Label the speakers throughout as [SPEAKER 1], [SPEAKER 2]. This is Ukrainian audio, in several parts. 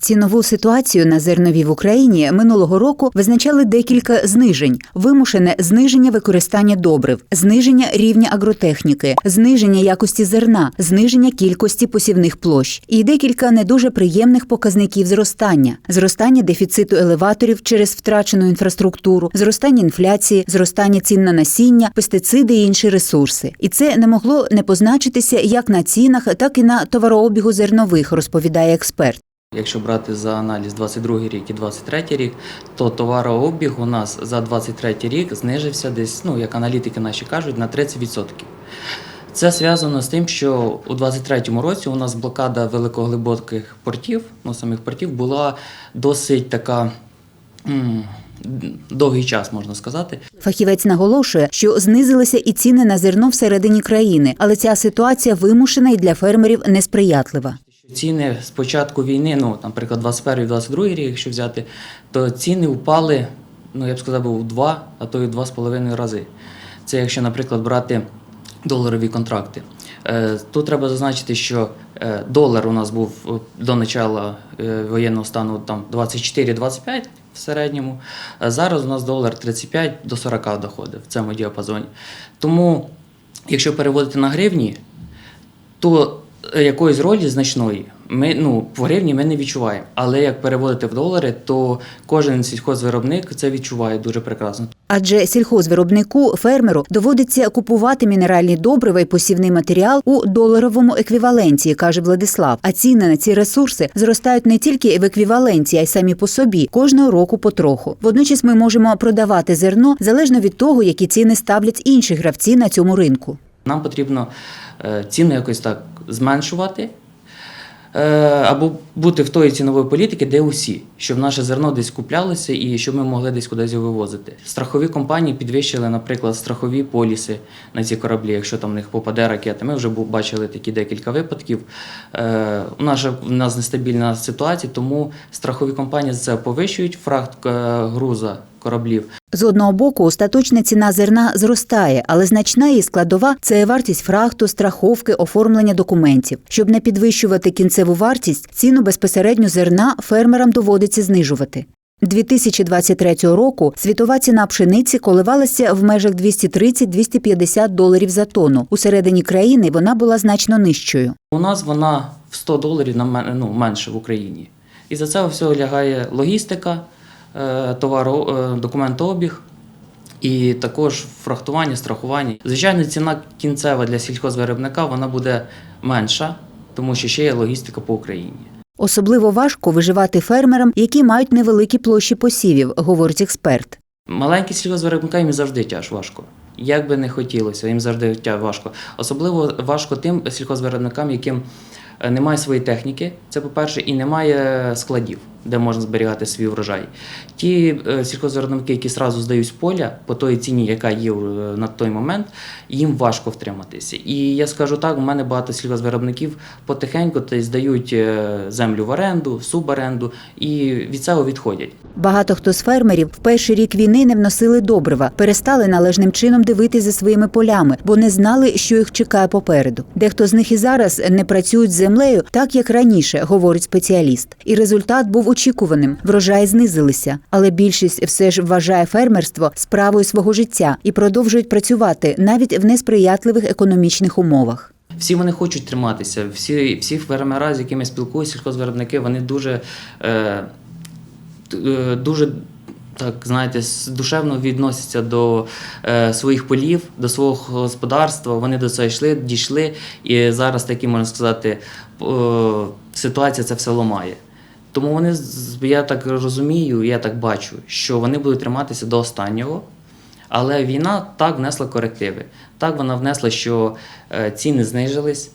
[SPEAKER 1] Цінову ситуацію на зернові в Україні минулого року визначали декілька знижень: вимушене зниження використання добрив, зниження рівня агротехніки, зниження якості зерна, зниження кількості посівних площ і декілька не дуже приємних показників зростання: зростання дефіциту елеваторів через втрачену інфраструктуру, зростання інфляції, зростання цін на насіння, пестициди і інші ресурси. І це не могло не позначитися як на цінах, так і на товарообігу зернових, розповідає експерт.
[SPEAKER 2] Якщо брати за аналіз 22 рік і 23 рік, то товарообіг у нас за 23 рік знижився десь, ну як аналітики наші кажуть, на 30%. Це зв'язано з тим, що у 23-му році у нас блокада великоглибоких портів, ну самих портів, була досить така довгий час, можна сказати.
[SPEAKER 1] Фахівець наголошує, що знизилися і ціни на зерно всередині країни, але ця ситуація вимушена і для фермерів несприятлива.
[SPEAKER 2] Ціни з початку війни, ну, наприклад, 21 22 рік, якщо взяти, то ціни впали, ну я б сказав, у два, а то й два з половиною рази. Це якщо, наприклад, брати доларові контракти. Е, Тут треба зазначити, що е, долар у нас був е, до начала воєнного стану там 24-25 в середньому. Зараз у нас долар 35 до 40 доходить в цьому діапазоні. Тому, якщо переводити на гривні, то якоїсь ролі значної ми ну в гривні ми не відчуваємо. Але як переводити в долари, то кожен сільхозвиробник це відчуває дуже прекрасно.
[SPEAKER 1] Адже сільхозвиробнику фермеру доводиться купувати мінеральні добрива і посівний матеріал у доларовому еквіваленті, каже Владислав. А ціни на ці ресурси зростають не тільки в еквіваленті, а й самі по собі кожного року потроху. Водночас ми можемо продавати зерно залежно від того, які ціни ставлять інші гравці на цьому ринку.
[SPEAKER 2] Нам потрібно е, ціни якось так зменшувати. е, Або бути в тої цінової політики, де усі, щоб наше зерно десь куплялося і щоб ми могли десь кудись вивозити. Страхові компанії підвищили, наприклад, страхові поліси на ці кораблі, якщо там в них попаде ракета. Ми вже бачили такі декілька випадків. Е, У нас же у нас нестабільна ситуація, тому страхові компанії це повищують фракт е, груза кораблів.
[SPEAKER 1] З одного боку, остаточна ціна зерна зростає, але значна її складова це вартість фрахту, страховки, оформлення документів. Щоб не підвищувати кінцеву вартість, ціну безпосередньо зерна фермерам доводиться знижувати. 2023 року світова ціна пшениці коливалася в межах 230-250 доларів за тонну. У середині країни вона була значно нижчою.
[SPEAKER 2] У нас вона в 100 доларів на ну, менше в Україні. І за це все лягає логістика, е, товаро, е, документообіг і також фрахтування, страхування. Звичайно, ціна кінцева для сільхозвиробника вона буде менша, тому що ще є логістика по Україні.
[SPEAKER 1] Особливо важко виживати фермерам, які мають невеликі площі посівів, говорить експерт.
[SPEAKER 2] Маленькі сільгоспвиробникам їм завжди тяж важко. Як би не хотілося, їм завжди тяж важко. Особливо важко тим сільхозвиробникам, яким е, немає своєї техніки, це по-перше, і немає складів, де можна зберігати свій врожай. Ті е, сільхозвиробники, які зразу здають поля по той ціні, яка є е, на той момент, їм важко втриматися. І я скажу так, у мене багато сільхозвиробників потихеньку й здають е, землю в оренду, суборенду і від цього відходять.
[SPEAKER 1] Багато хто з фермерів в перший рік війни не вносили добрива, перестали належним чином дивитися за своїми полями, бо не знали, що їх чекає попереду. Дехто з них і зараз не працюють з землею так, як раніше, говорить спеціаліст. І результат був очікуваним. Врожаї знизилися, але більшість все ж вважає фермерство справою свого життя і продовжують працювати навіть в несприятливих економічних умовах.
[SPEAKER 2] Всі вони хочуть триматися. Всі, всі фермера, з якими спілкуюся, сільхозвиробники, вони дуже, е, е, дуже так, знаєте, душевно відносяться до е, своїх полів, до свого господарства. Вони до цього йшли, дійшли, і зараз такі, можна сказати, е, ситуація це все ламає. Тому вони, я так розумію, я так бачу, що вони будуть триматися до останнього. Але війна так внесла корективи. Так вона внесла, що е, ціни знижились,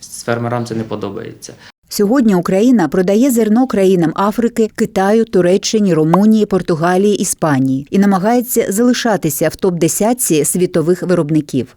[SPEAKER 2] фермерам це не подобається.
[SPEAKER 1] Сьогодні Україна продає зерно країнам Африки, Китаю, Туреччині, Румунії, Португалії, Іспанії і намагається залишатися в топ 10 світових виробників.